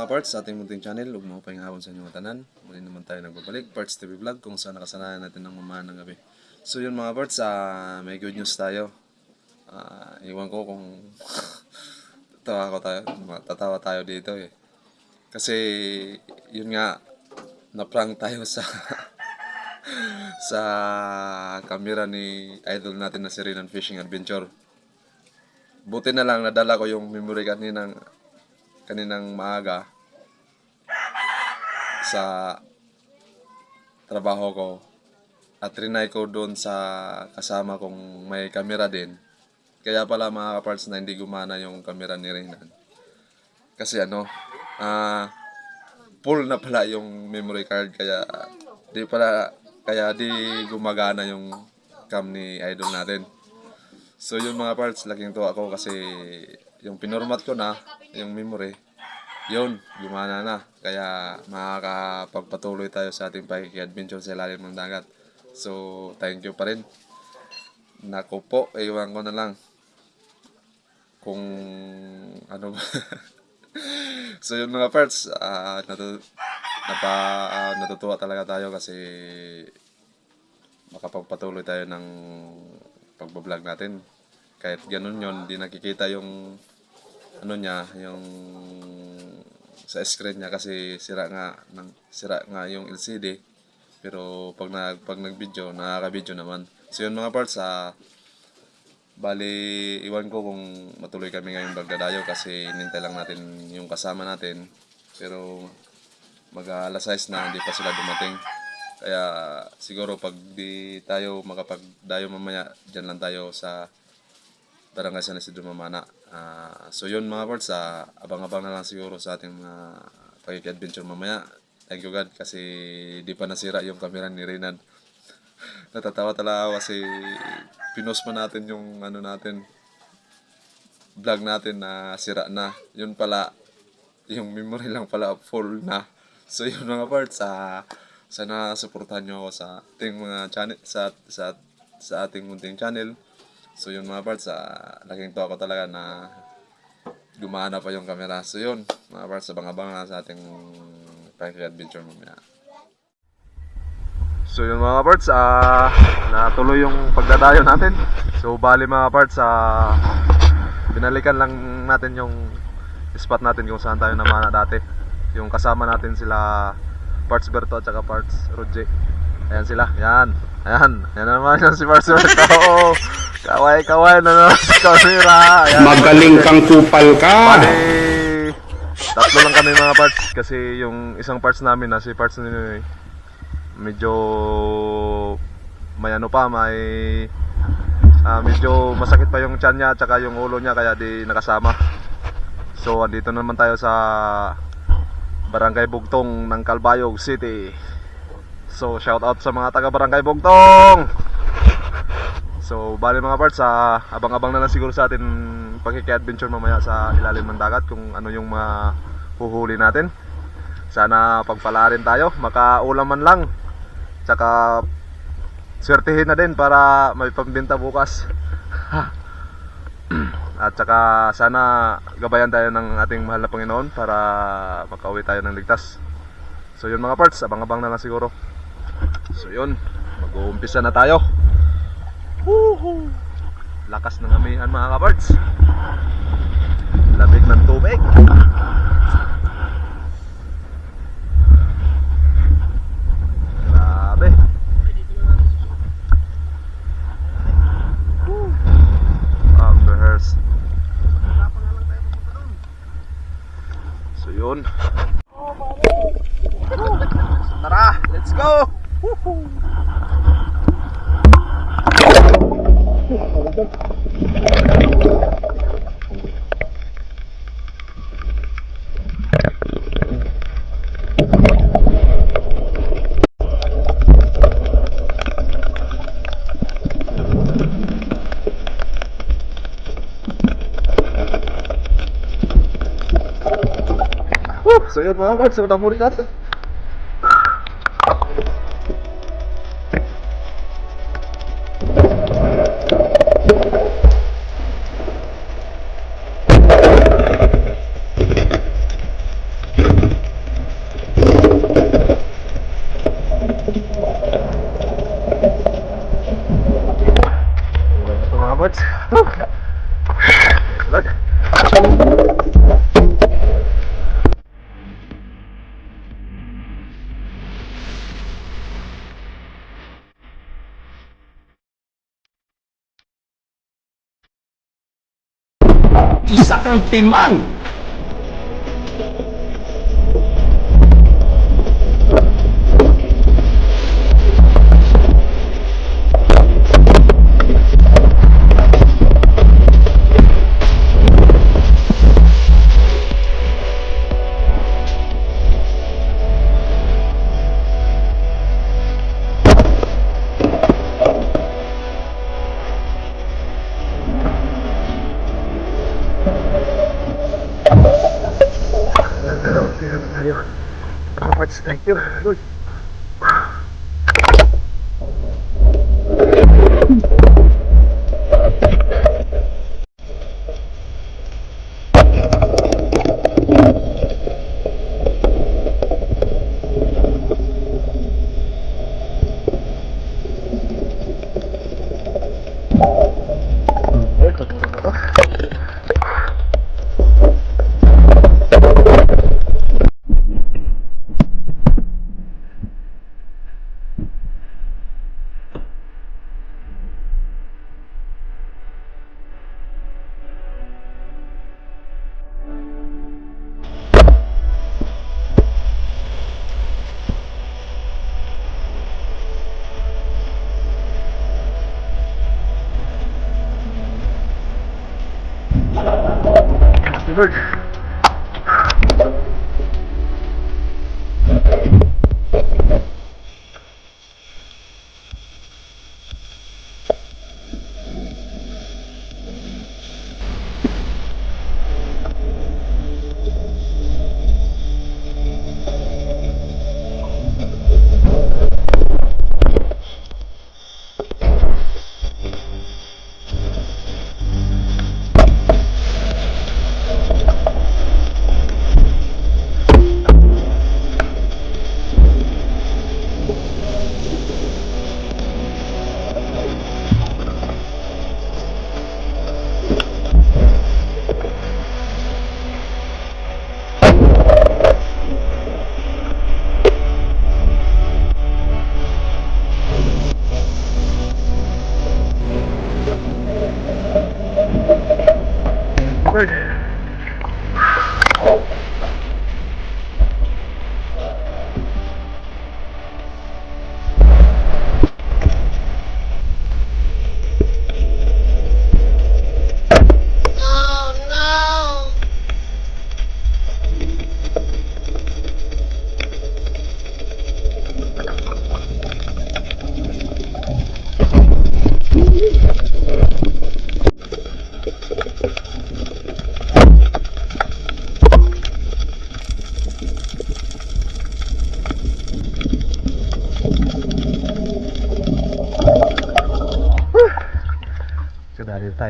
mga parts sa ating munting channel, ug mo hapon sa inyong tanan. Muli naman tayo nagbabalik, Parts TV Vlog, kung saan nakasanayan natin ng mamahan ng gabi. So yun mga parts, ah, may good news tayo. Ah, iwan ko kung tatawa ko tayo, tatawa tayo dito eh. Kasi yun nga, na-prank tayo sa sa camera ni idol natin na si Renan Fishing Adventure. Buti na lang nadala ko yung memory kaninang kaninang maaga sa trabaho ko at rinay ko doon sa kasama kong may camera din. Kaya pala mga kaparts na hindi gumana yung camera ni Renan. Kasi ano, ah full na pala yung memory card kaya di pala kaya di gumagana yung cam ni idol natin. So yun mga parts, laking tuwa ako kasi yung pinormat ko na, yung memory, yun, gumana na. Kaya makakapagpatuloy tayo sa ating pagkiki-adventure sa ilalim ng dagat. So, thank you pa rin. Naku po, iwan ko na lang kung ano ba. so yun mga parts, ah natu napa, ah, natutuwa talaga tayo kasi makapagpatuloy tayo ng pagbablog natin. Kahit ganun yon di nakikita yung ano niya, yung sa screen niya kasi sira nga ng sira nga yung LCD. Pero pag nag pag nag-video, nakaka-video naman. So yun mga parts sa Bali, iwan ko kung matuloy kami ngayong pagdadayo kasi inintay lang natin yung kasama natin. Pero mag alas 6 na, hindi pa sila dumating. Kaya siguro pag di tayo makapagdayo mamaya, dyan lang tayo sa Barangay San Isidro Mamana. Ah, so yun mga parts, ah, abang-abang na lang siguro sa ating mga pagkiki-adventure mamaya. Thank you God kasi di pa nasira yung camera ni Renan. Natatawa talaga kasi pinost pa natin yung ano natin vlog natin na sira na. Yun pala, yung memory lang pala full na. So yun mga parts, ah, sana suportahan nyo ako sa ating mga channel, sa, sa, sa ating munting channel. So yun mga parts, ah, laking to talaga na gumana pa yung camera. So yun, mga parts, abang-abang na sa ating pag-adventure mamaya. So yun mga parts, ah natuloy yung pagdadayo natin. So bali mga parts, ah binalikan lang natin yung spot natin kung saan tayo namana dati. Yung kasama natin sila Parts Berto at saka Parts Roger. Ayan sila, yan. Ayan, ayan na naman yan si Parts Berto. Oo, kaway kaway na si camera. Ayan. Magaling kang kupal ka. Bali, tatlo lang kami mga parts kasi yung isang parts namin na si parts ni medyo may ano pa, may ah, medyo masakit pa yung tiyan niya at saka yung ulo niya kaya di nakasama. So andito naman tayo sa Barangay Bugtong ng Calbayog City. So shout out sa mga taga Barangay Bugtong. So bali mga parts, ah, abang-abang na lang siguro sa atin pagkiki-adventure mamaya sa ilalim ng dagat kung ano yung mga huhuli natin. Sana pagpalarin tayo, makaulam man lang. Tsaka swertihin na din para may pambenta bukas. At saka sana gabayan tayo ng ating mahal na Panginoon para makauwi tayo ng ligtas. So yun mga parts, abang-abang na lang siguro. So yun, mag-uumpisa na tayo. Woohoo! Lakas ng amihan mga kaparts. Lamig ng tubig. ja, warte, so, da wurde ich hatte. Arbeit. Natin. Isa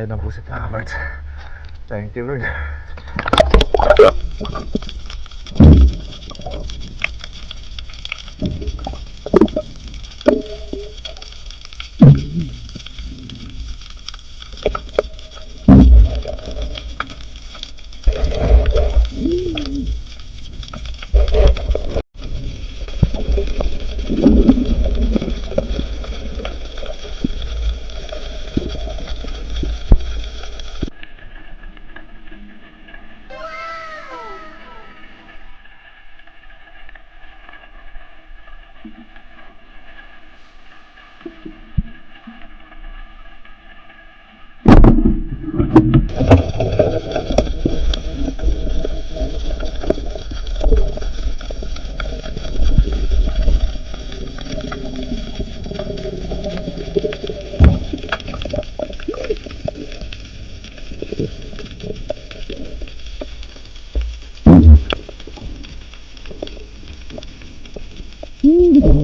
tayo ng pusit mga kabards. Thank you, Lord.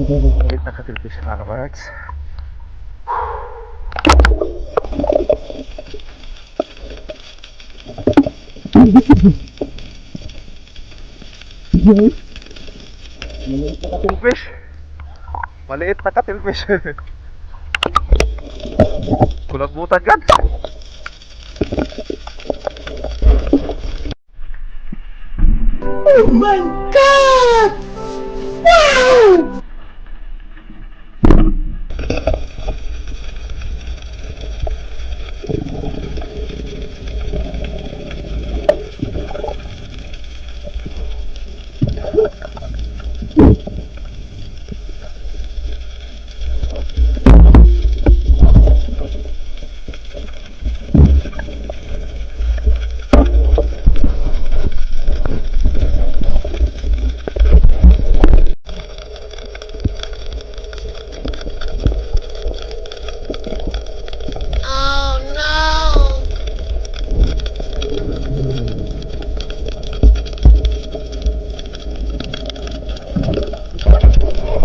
Ulit na katilpis mga kabards. Maliit na katilpis. Maliit na katilpis. Kulang butan kan? Oh my God! Wow!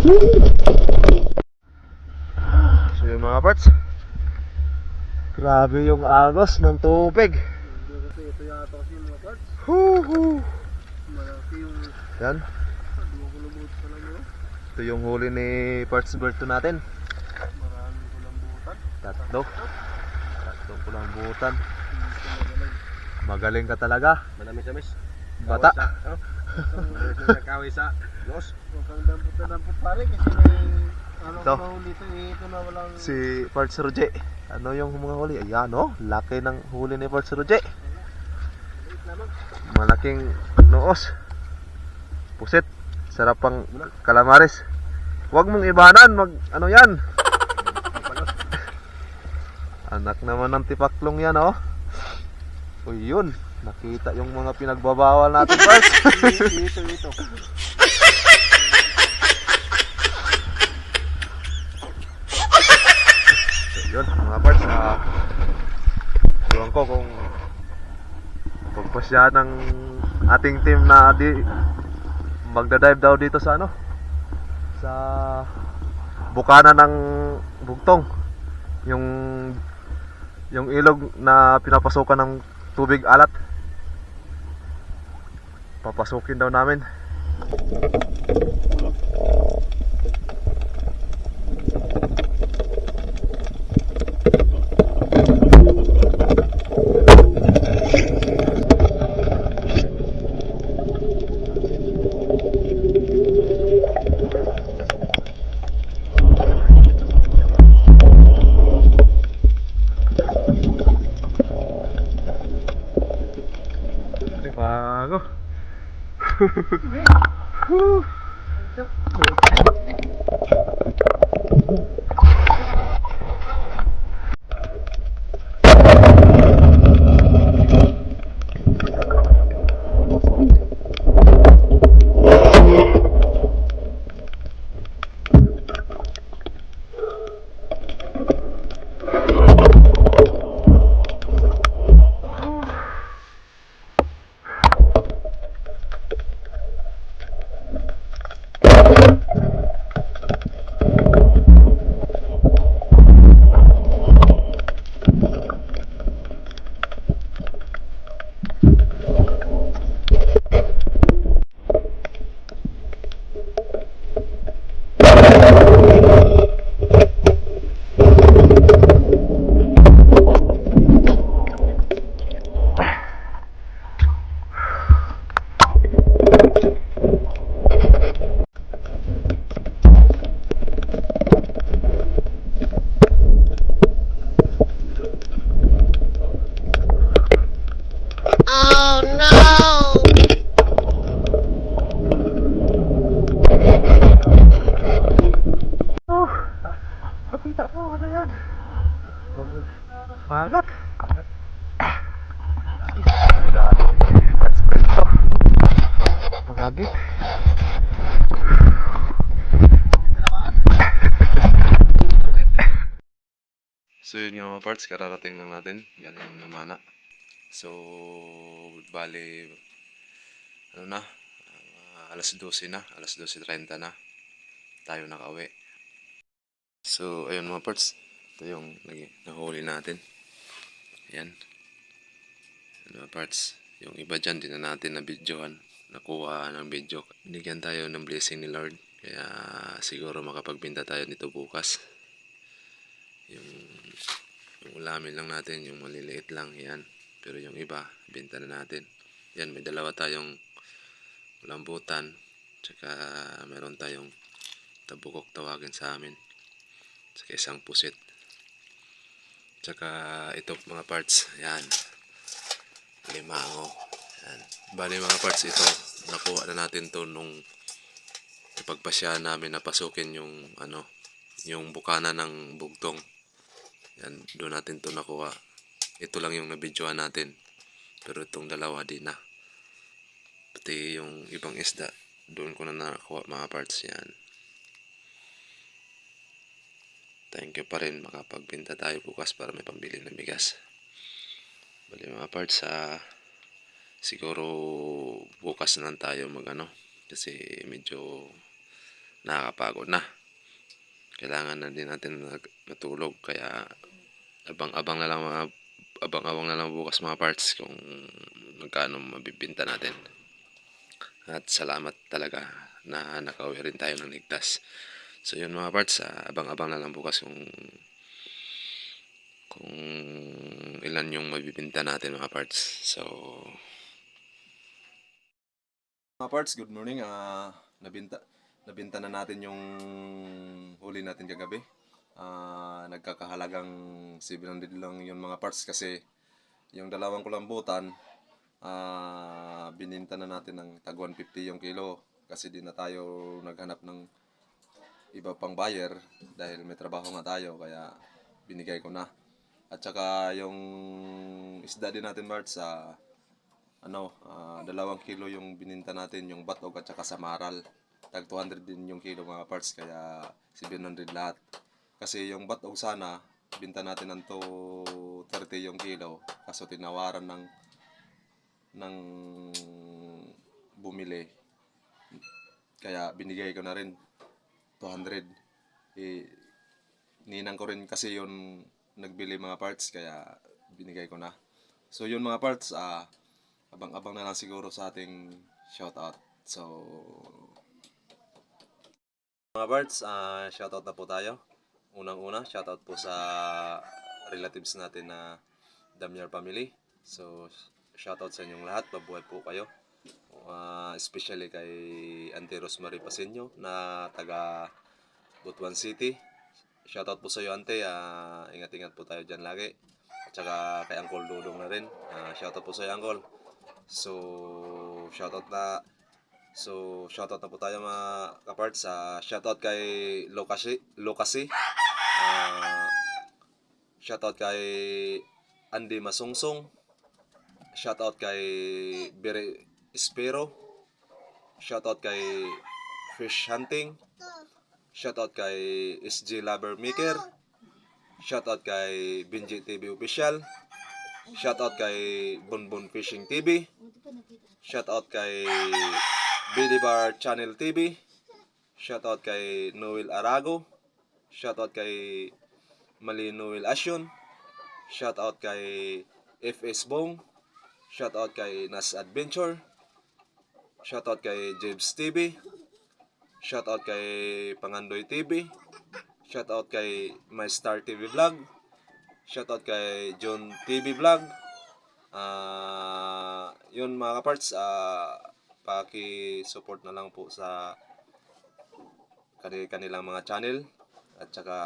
So yung mga parts. Grabe yung agos ng tubig. Ito yata kasi yung mga parts. Huhu. Malaki yung Yan. yun. Ito yung huli ni Parts Berto natin. Maraming kulambutan. Tatlo. Tatlong kulambutan. Magaling ka talaga. Manamis-amis. Bata. Kaway sa Diyos. Huwag kang dampot na dampot pare kasi may ano Ito. mahuli ito eh. Ito na walang Si Parts Roger. Ano yung mga huli? Ayan oh. Laki ng huli ni Parts Roger. Malaking noos. Pusit. Sarap pang calamares. Huwag mong ibanan. Mag ano yan. Anak naman ng tipaklong yan oh. Uy yun. Nakita yung mga pinagbabawal natin Parts. ito ito. Yun, mga parts, ah, ewan ko kung pagpasya ng ating team na di magdadive daw dito sa ano sa bukana ng bugtong yung yung ilog na pinapasukan ng tubig alat papasukin daw namin. Bago uh. To. Magagit. So yun yung mga parts, kararating lang natin. Galing ng mana. So, bali, ano na, ah, alas 12 na, alas 12.30 na. Tayo nakauwi. So, ayun mga parts. Ito yung nahuli natin. Ayan. Ano parts. Yung iba dyan, di na natin na videohan. Nakuha ng video. Binigyan tayo ng blessing ni Lord. Kaya siguro makapagbinta tayo nito bukas yung yung ulamin lang natin, yung maliliit lang, yan. Pero yung iba, benta na natin. Yan, may dalawa tayong lambutan. Tsaka meron tayong tabukok tawagin sa amin. Tsaka isang pusit. Tsaka ito mga parts, yan. Limango. Yan. Bali mga parts ito, nakuha na natin to nung ipagpasya namin na pasukin yung ano, yung bukana ng bugtong. Yan, doon natin to nakuha. Ito lang yung nabidyohan natin. Pero itong dalawa di na. Pati yung ibang isda, doon ko na nakakuha mga parts yan. Thank you pa rin. Makapagbenta tayo bukas para may pambili ng bigas. Bali mga parts, sa siguro bukas na lang tayo mag ano. Kasi medyo nakakapagod na. Kailangan na din natin matulog kaya abang-abang na lang mga abang-abang na lang bukas mga parts kung magkano mabibinta natin. At salamat talaga na nakauwi rin tayo ng ligtas. So yun mga parts, ah, abang-abang na lang bukas kung kung ilan yung mabibinta natin mga parts. So mga parts, good morning. Ah, nabinta nabinta na natin yung huli natin kagabi. Ah, nagkakahalagang 700 lang yung mga parts kasi yung dalawang kulambutan ah bininta na natin ng tag 150 yung kilo kasi di na tayo naghanap ng iba pang buyer dahil may trabaho nga tayo kaya binigay ko na. At saka yung isda din natin Marts sa ano, ah, dalawang kilo yung bininta natin, yung batog at saka samaral. Tag 200 din yung kilo mga parts, kaya 700 lahat. Kasi yung batog sana, binta natin ng 230 yung kilo. Kaso tinawaran ng ng bumili. Kaya binigay ko na rin 200. Eh, ninang ko rin kasi yun nagbili mga parts, kaya binigay ko na. So yun mga parts, ah, abang-abang na lang siguro sa ating shoutout. So, mga parts, ah, shoutout na po tayo. Unang-una, shoutout po sa relatives natin na Damyar family. So, shoutout sa inyong lahat. Mabuhay po kayo. Ah, especially kay Auntie Rosemary Pasenyo na taga Butuan City. Shoutout po sa iyo, Ante. Ah, ingat-ingat po tayo dyan lagi. At saka kay Uncle Dudong na rin. Ah, shoutout po sa iyo, Uncle. So, shoutout na So, shoutout na po tayo mga kaparts. sa shoutout kay Lokasi, Lokasi. Ah, shoutout kay Andy Masungsong. Shoutout kay Bere Espero. Shoutout kay Fish Hunting. Shoutout kay SG Lover Maker. Shoutout kay Binji TV Official. Shoutout kay Bonbon Fishing TV. Shoutout kay Billy Bar Channel TV. Shoutout kay Noel Arago. Shoutout kay Mali Noel Asyon. Shoutout kay FS Bong. Shoutout kay Nas Adventure. Shoutout kay Jebs TV. Shoutout kay Pangandoy TV. Shoutout kay My Star TV Vlog. Shoutout kay John TV Vlog. Ah, yun mga kaparts, ah paki-support na lang po sa kani kanilang mga channel at saka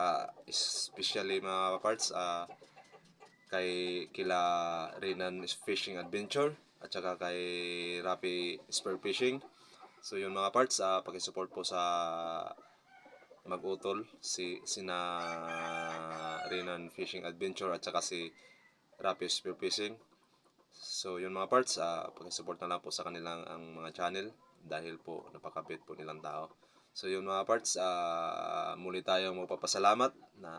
especially mga kaparts ah kay kila Renan Fishing Adventure at saka kay Rapi Spear Fishing. So yun mga parts, ah paki-support po sa mag-utol si sina Renan Fishing Adventure at saka si Rapi Spear Fishing. So yun mga parts, ah paki-support na lang po sa kanilang ang mga channel dahil po napakabit po nilang tao. So yun mga parts, ah muli tayo magpapasalamat na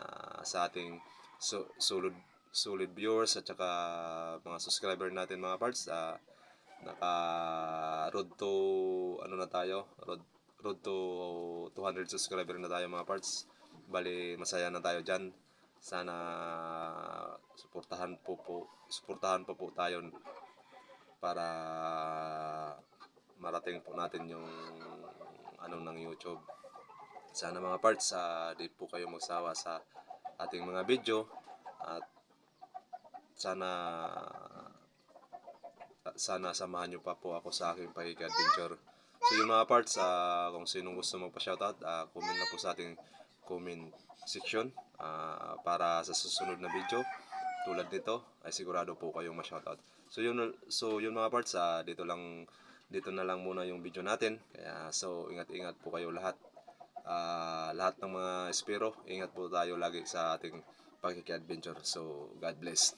sa ating su- sulod solid viewers at saka mga subscriber natin mga parts. Ah naka road to ano na tayo? Road road to 200 subscriber na tayo mga parts. Bali masaya na tayo diyan sana suportahan po po suportahan po po tayo para marating po natin yung ano ng YouTube. Sana mga parts ah, di po kayo magsawa sa ating mga video sana sana samahan nyo pa po ako sa aking pag-adventure. So yung mga parts, ah, kung sinong gusto magpa-shoutout, uh, comment na po sa ating comment section ah, para sa susunod na video tulad nito ay sigurado po kayong ma-shoutout. So yun so yun mga parts, ah, dito lang dito na lang muna yung video natin. Kaya so ingat-ingat po kayo lahat. Ah, lahat ng mga espero, ingat po tayo lagi sa ating pagkiki-adventure. So God bless.